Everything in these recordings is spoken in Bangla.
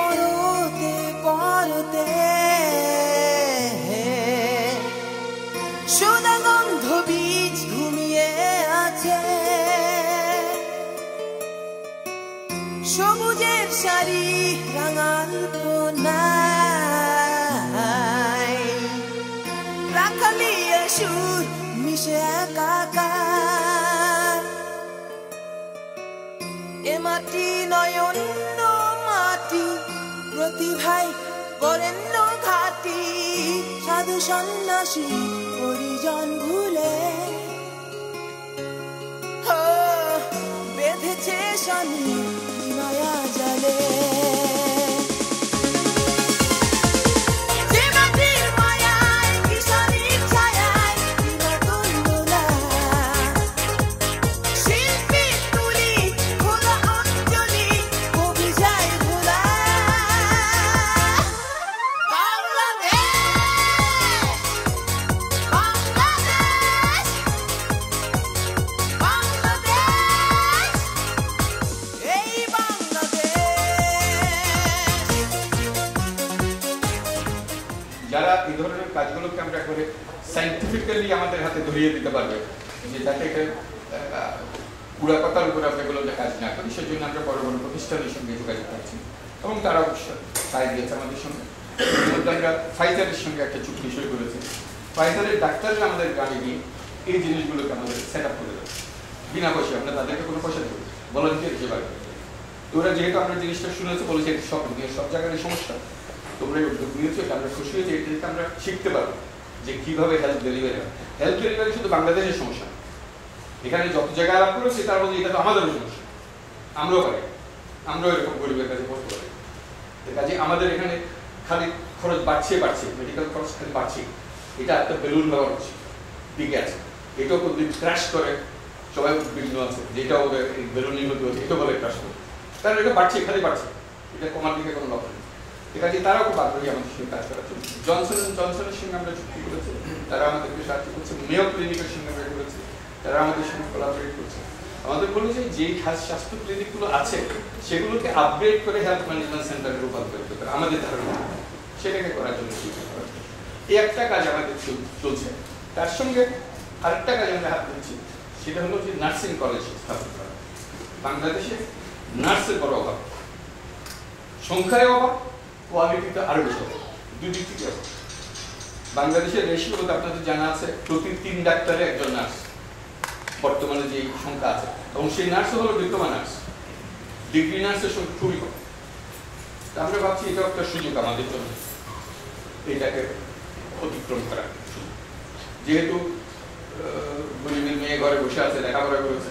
পরতে পরতে সুদাগন্ধ বীজ ঘুমিয়ে আছে। সবুজের শাড়ি রাঙাল নাই সুর মিশে একাকার। এ মাটি নয়ন প্রতিভাই বরেণ্য ঘাটি সাধু সন্ন্যাসী পরিজন ভুলে। বেঁধেছে স্বামী মায়া জালে। কাজগুলোকে করে সাইন্টিফিক্যালি আমাদের হাতে ধরিয়ে দিতে পারবে যে যাতে পুরা কথার উপর আমরা এগুলো কাজ না করি, সেজন্য আমরা বড় বড় প্রতিষ্ঠানের সঙ্গে যোগাযোগ করছি এবং তারা অবশ্যই সাই দিয়েছে আমাদের সঙ্গে। আমরা ফাইজারের সঙ্গে একটা চুক্তি সই করেছি। ফাইজারের ডাক্তাররা আমাদের গ্রামে গিয়ে এই জিনিসগুলোকে আমাদের সেট আপ করে দেবে। বিনা পয়সা আমরা তাদেরকে কোনো পয়সা দেবো ভলান্টিয়ার হিসেবে ওরা যেহেতু আমরা জিনিসটা শুনেছে, বলেছে, এটা সব সব জায়গায় সমস্যা। তোমরা উদ্যোগ নিয়েছো, এটা আমরা খুশি হয়েছি, এটা আমরা শিখতে পারব। যে কীভাবে হেলথ ডেলিভারি হয়। হেলথ ডেলিভারি শুধু বাংলাদেশের সমস্যা। এখানে যত জায়গায় আলাপ করেছি তার মধ্যে এটা তো আমাদেরও সমস্যা। আমরাও পারি। আমরাও এরকম গরিবের কাছে পড়তে পারি কাজে আমাদের এখানে খালি খরচ বাড়ছে বাড়ছে। মেডিকেল খরচ খালি বাড়ছে। এটা একটা বেলুন ব্যবহার হচ্ছে ঠিক আছে। এটাও কোনদিন ক্র্যাশ করে। সবাই উদ্বিগ্ন আছে যেটা ওদের বেলুনের মধ্যে হচ্ছে এটা বলে ক্র্যাশ করে। কারণ এটা বাড়ছে, খালি বাড়ছে। এটা কমার দিকে কোনো লক্ষ্য ঠিক আছে, তারাও খুব আগ্রহী আমাদের সঙ্গে কাজ করার জন্য। জনসন জনসনের সঙ্গে আমরা চুক্তি করেছি, তারা আমাদেরকে সাহায্য করছে মেয় ক্লিনিকের সঙ্গে আমরা করেছি, তারা আমাদের সঙ্গে কোলাবরেট করছে। আমাদের বলেছে যে হেলথ স্বাস্থ্য ক্লিনিকগুলো আছে, সেগুলোকে আপগ্রেড করে হেলথ ম্যানেজমেন্ট সেন্টারে রূপান্তরিত করে, আমাদের ধারণা। সেটাকে করার জন্য চিন্তা করা। এই একটা কাজ আমাদের চলছে। তার সঙ্গে আরেকটা কাজ আমরা হাত দিচ্ছি সেটা হলো যে নার্সিং কলেজ স্থাপন করা। বাংলাদেশে নার্সের বড় অভাব। সংখ্যায় অভাব কোয়ালিটিতে আরও বেশি অভাব দুই দিক থেকে। বাংলাদেশের রেশিওতে আপনাদের জানা আছে, প্রতি তিন ডাক্তারে একজন নার্স বর্তমানে যে সংখ্যা আছে। এবং সেই নার্স হলো ডিপ্লোমা নার্স। ডিগ্রি নার্সের সংখ্যা খুবই কম। তা আমরা ভাবছি এটা একটা সুযোগ আমাদের জন্য। এটাকে অতিক্রম করা যেহেতু গরিবের মেয়ে ঘরে বসে আছে, লেখাপড়া করেছে,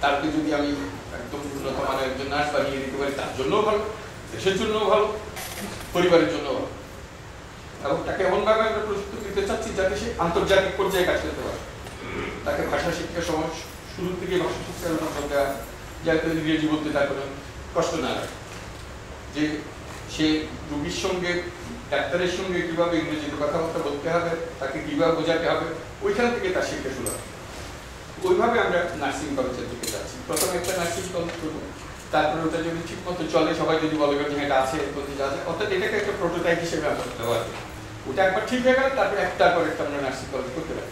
তারকে যদি আমি একদম উন্নত মানের একজন নার্স বানিয়ে দিতে পারি, তার জন্যও ভালো, দেশের জন্যও ভালো। পরিবারের জন্য। এবং তাকে এমনভাবে আমরা প্রস্তুত দিতে চাচ্ছি যাতে সে আন্তর্জাতিক পর্যায়ে কাজ করতে পারে। তাকে ভাষা শিক্ষা সমাজ শুরু থেকে ভাষা শিক্ষার মাধ্যম দেওয়া যাতে ইংরেজি বলতে তার কোনো কষ্ট না লাগে যে সে রোগীর সঙ্গে, ডাক্তারের সঙ্গে কীভাবে ইংরেজিতে কথাবার্তা বলতে হবে, তাকে কীভাবে বোঝাতে হবে, ওইখান থেকে তার শিক্ষা শুরু হবে ওইভাবে আমরা নার্সিং কলেজের দিকে যাচ্ছি। প্রথমে একটা নার্সিং কলেজ করব তারপরে ওটা যদি ঠিক মতো চলে, সবাই যদি বলে যে এটা আছে যা আছে, অর্থাৎ এটাকে একটা প্রোটোটাইপ হিসেবে আমরা করতে করি ওটা একবার ঠিক হয়ে গেলে, তারপরে একটার পর একটা আমরা নার্সিং কলেজ করতে পারি।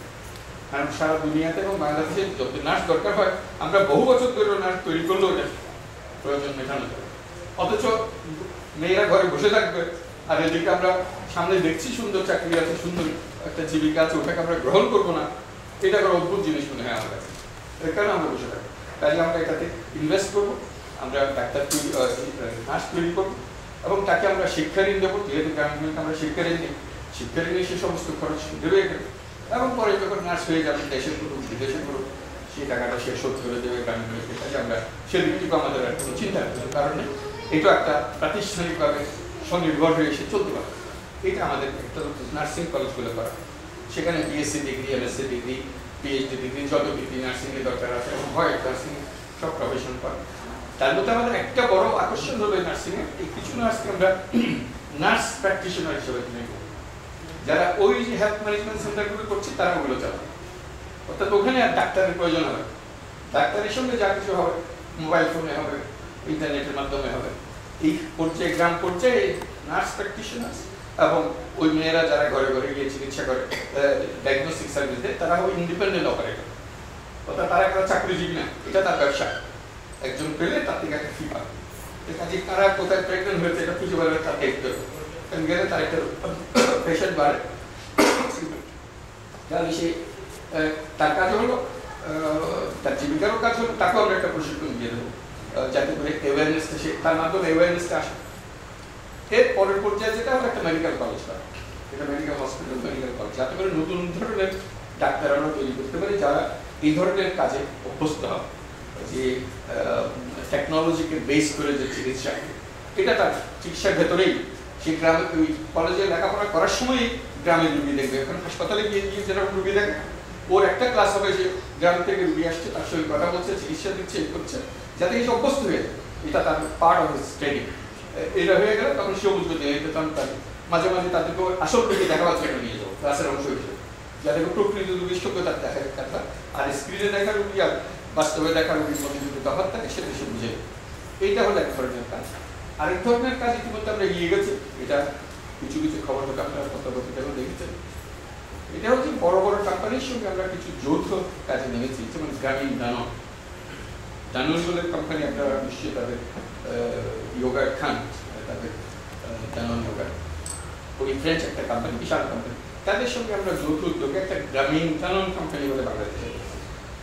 কারণ সারা দুনিয়াতে এবং বাংলাদেশে যত নার্স দরকার হয়, আমরা বহু বছর ধরে নার্স তৈরি করলেও এটা প্রয়োজন মেটানো যাবে অথচ মেয়েরা ঘরে বসে থাকবে, আর এদিকে আমরা সামনে দেখছি সুন্দর চাকরি আছে, সুন্দর একটা জীবিকা আছে, ওটাকে আমরা গ্রহণ করব না। এটা একটা অদ্ভুত জিনিস মনে হয় আমার কাছে। এর কারণে আমরা বসে থাকব। তাই আমরা এটাতে ইনভেস্ট করব। আমরা ডাক্তার তৈরি নার্স তৈরি করব এবং তাকে আমরা শিক্ষা ঋণ দেবো, যেহেতু গ্রামীণ ব্যাংকে আমরা শিক্ষা ঋণ দিই শিক্ষা ঋণে সে সমস্ত খরচ দেবে এবং পরে যখন নার্স হয়ে যাবে দেশে করুক বিদেশে করুক সেই টাকাটা সে শোধ করে দেবে আমরা আমাদের আর কোনো চিন্তা এটা একটা প্রাতিষ্ঠানিকভাবে স্বনির্ভর হয়ে এসে চলতে পারে এটা আমাদের একটা নার্সিং কলেজগুলো করা। সেখানে BSc degree MSc degree PhD degree যত ডিগ্রি নার্সিং এর দরকার আছে, এবং হয় নার্সিং, সব প্রফেশন করে। তার মধ্যে আমাদের একটা বড় আকর্ষণ হলো নার্সিং এর এই কিছু নার্সকে আমরা নার্স প্র্যাকটিশনার হিসেবে নেব যারা ওই যে হেলথ ম্যানেজমেন্ট সেন্টারগুলো করছে, তারা ওগুলো চালাবে অর্থাৎ ওখানে আর ডাক্তারের প্রয়োজন হবে ডাক্তারের সঙ্গে যা কিছু হবে মোবাইল ফোনে হবে ইন্টারনেটের মাধ্যমে হবে। এই পর্যায়ে গ্রাম পর্যায়ে নার্স প্র্যাকটিশনার্স এবং ওই মেয়েরা যারা ঘরে ঘরে গিয়ে চিকিৎসা করে ডায়াগনস্টিক সার্ভিস দেয়, তারা ইন্ডিপেন্ডেন্ট অপারেটর অর্থাৎ তারা একটা চাকরিজীবী না, এটা তার ব্যবসা। একজন পেলে তার থেকে একটা ফি পাবে কাজে কারা কোথায় প্রেগনেন্ট হয়েছে, এটা খুঁজে করে তার দেখতে হবে। গেলে তার একটা পেশেন্ট বাড়ে। তাহলে সে তার কাজ হলো তার জীবিকারও কাজ হলো, তাকেও আমরা একটা প্রশিক্ষণ দিয়ে দেবো। যাতে করে অ্যাওয়ারনেসটা সে, তার মাধ্যমে অ্যাওয়ারনেসটা আসে। এর পরের পর্যায়ে যেটা হলো একটা মেডিকেল কলেজ করা এটা মেডিকেল হসপিটাল মেডিকেল কলেজ যাতে করে নতুন ধরনের ডাক্তার আমরা তৈরি করতে পারি, যারা এই ধরনের কাজে অভ্যস্ত হবে। যে টেকনোলজিকে বেস করে যে চিকিৎসা, এটা তার চিকিৎসার ভেতরেই। সে গ্রামে, ওই কলেজে লেখাপড়া করার সময়ই গ্রামের রুগী দেখবে। এখন হাসপাতালে গিয়ে গিয়ে যেরকম রুগী দেখে, ওর একটা ক্লাস হবে যে গ্রাম থেকে রুগী আসছে, তার সঙ্গে কথা বলছে, চিকিৎসা দিচ্ছে এই করছে, যাতে এই অভ্যস্ত হয়ে এটা তার পার্ট অফ হিস এটা হয়ে গেলে, তখন সেও বুঝবে যে এটা তো আমি মাঝে মাঝে তাদেরকে আসল রুগী দেখাবার জন্য নিয়ে যাব ক্লাসের অংশ হিসেবে। করে প্রকৃত রুগীর সঙ্গে তার দেখা কথা আর স্ক্রিনে দেখা রুগী আর বাস্তবে দেখা রুগীর মধ্যে যদি তফাৎ থাকে সেটা সে বুঝে এইটা হলো এক ধরনের কাজ। আরেক ধরনের কাজ ইতিমধ্যে আমরা এগিয়ে গেছি। এটা কিছু কিছু খবর হয়তো আপনারা পত্রপত্রিকাও দেখেছেন। এটা হচ্ছে বড় বড় কোম্পানির সঙ্গে আমরা কিছু যৌথ কাজে নেমেছি, যেমন গ্রামীণ দানব। দানুর বলে কোম্পানি আপনারা নিশ্চয়ই তাদের ইয়োগার খান, তাদের দানন ইয়োগার ওই ফ্রেঞ্চ একটা কোম্পানি বিশাল কোম্পানি তাদের সঙ্গে আমরা যৌথ উদ্যোগে একটা গ্রামীণ দানন কোম্পানি বলে বাংলাদেশে।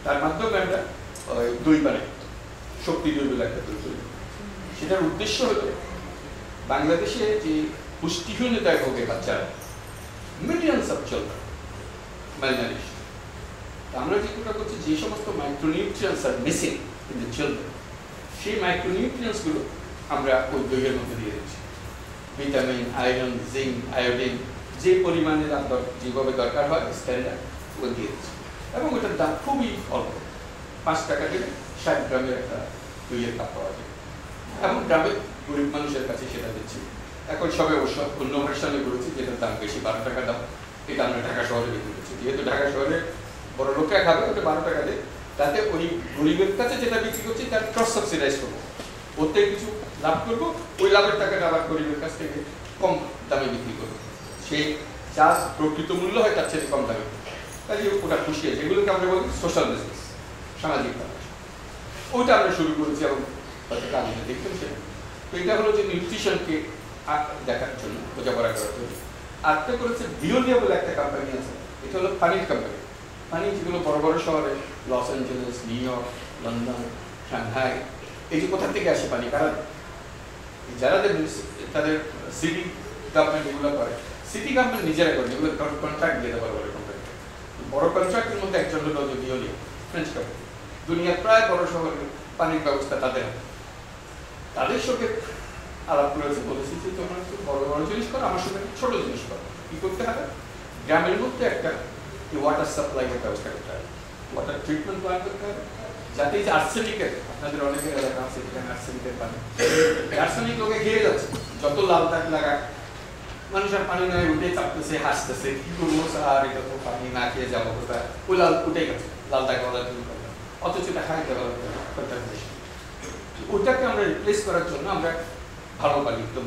তার মাধ্যমে আমরা দই বানাই শক্তি দই একটা দই সেটার উদ্দেশ্য হলো, বাংলাদেশে যে পুষ্টিহীনতায় ভোগে বাচ্চারা মিলিয়নস অফ malnourished তো আমরা যেটা করছি যে সমস্ত মাইক্রোনিউট্রিয়েন্টস আর মিসিং দ্য চিলড্রেন সেই মাইক্রোনিউট্রিয়েন্টসগুলো আমরা ওই দইয়ের মধ্যে দিয়ে দিচ্ছি। ভিটামিন আয়রন জিঙ্ক আয়োডিন যে পরিমাণে যেভাবে দরকার হয় স্ট্যান্ডার্ড ও দিয়ে দিচ্ছি। এবং ওটার দাম খুবই অল্প। পাঁচ টাকা দিলে ষাট গ্রামের একটা দইয়ের কাপ পাওয়া যায়। এবং গ্রামের গরিব মানুষের কাছে সেটা দিচ্ছি। এখন সবে অবশ্য অন্য ভার্সানে করেছি যেটার দাম বেশি, বারো টাকা দাম এটা আমরা ঢাকা শহরে বিক্রি করছি। যেহেতু ঢাকা শহরে বড় লোকরা খাবে, ওটা বারো টাকা দেয়। তাতে ওই গরিবের কাছে যেটা বিক্রি করছি, তার ক্রস সাবসিডাইজ করব। ওতে কিছু লাভ করব, ওই লাভের টাকাটা আবার গরিবের কাছ থেকে কম দামে বিক্রি করব। সেই যা প্রকৃত মূল্য হয়, তার চেয়ে কম দামে। কাজে ওটা খুশি আছে এগুলোকে আমরা বলি সোশ্যাল বিজনেস সামাজিক কাজ ওইটা আমরা শুরু করেছি এবং হয়তো কাজ দেখতেন সেটা তো এটা হলো যে নিউট্রিশনকে দেখার জন্য, বোঝাপড়া করার জন্য। আরেকটা করেছে ভিওলিয়া বলে একটা কোম্পানি আছে, এটা হলো পানির কোম্পানি পানি যেগুলো বড় বড় শহরে, Los Angeles, New York, London, Shanghai, এই যে কোথা থেকে আসে পানি? কারণ যারা তাদের সিটি গভর্নমেন্ট এগুলো করে সিটি গভর্নমেন্ট নিজেরা করে, যেগুলো কন্ট্রাক্ট দিতে পারে বড় কোম্পানি বড় কন্ট্রাক্টের মধ্যে একজন হলো যে ভিওলিয়া ফ্রেঞ্চ কোম্পানি দুনিয়ার প্রায় বড় শহরে পানির ব্যবস্থা তাদের। তাদের সঙ্গে আলাপ করেছে বলেছি যে তোমরা বড় বড় জিনিস করো, আমার সঙ্গে ছোট জিনিস করো। কি করতে হবে? গ্রামের মধ্যে একটা ওয়াটার সাপ্লাইয়ের ব্যবস্থা করতে হবে। ওয়াটার ট্রিটমেন্ট প্ল্যান করতে হবে। যাতে এই যে আর্সেনিকের আপনাদের অনেকের এলাকা আছে যেখানে আর্সেনিকের পানি। আর্সেনিক লোকে ঘিরে যাচ্ছে। যত লাল দাগ লাগায় মানুষ আর পানি নয় উঠে চাপতেছে হাসতেছে কি করব আর এটা তো পানি না খেয়ে যাব কোথায় ওই লাল উঠে গেছে লাল দাগ ওলা অথচ এটা খাইতে হবে ওটাকে আমরা রিপ্লেস করার জন্য আমরা ভালো পানি একদম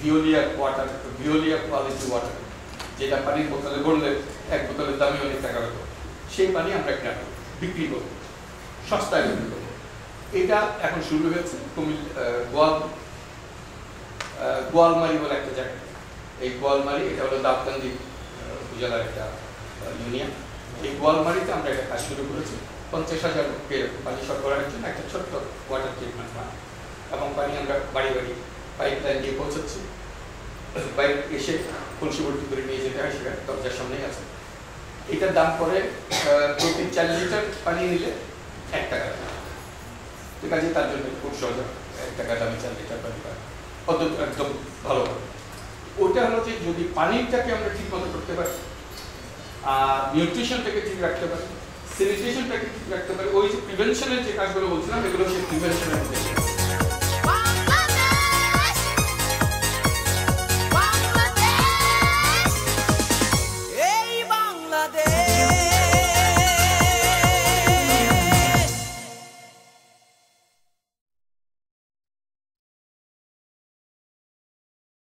Veolia water Veolia quality water যেটা পানির বোতলে ভরলে এক বোতলের দামই অনেক টাকা হতো সেই পানি আমরা একটা বিক্রি করব সস্তায় বিক্রি করব এটা এখন শুরু হয়েছে কুমিল গোয়াল গোয়ালমারি বলে একটা জায়গা। এই গোয়ালমারি, এটা হলো দাবকান্দি উপজেলার একটা ইউনিয়ন এই গোয়ালমারিতে আমরা একটা কাজ শুরু করেছি। পঞ্চাশ হাজার লোকের পানি সরবরাহের জন্য একটা ছোট্ট ওয়াটার ট্রিটমেন্ট প্ল্যান্ট এবং পানি আমরা বাড়ি বাড়ি পাইপ লাইন দিয়ে পৌঁছাচ্ছি। বাইরে এসে কলসি করে নিয়ে যেতে হয় সেটা দরজার সামনেই আছে। এটার দাম পরে প্রতি চার লিটার পানি নিলে এক টাকা ঠিক আছে, তার জন্য খুব সহজ, এক টাকা দামে চার লিটার পানি পায়। অত একদম ভালো। ওটা হলো যে যদি পানিটাকে আমরা ঠিক মতো করতে পারি, আর নিউট্রিশনটাকে ঠিক রাখতে পারি স্যানিটেশনটাকে ঠিক রাখতে পারি, ওই যে প্রিভেনশনের যে কাজগুলো বলছিলাম, এগুলো হচ্ছে প্রিভেনশনের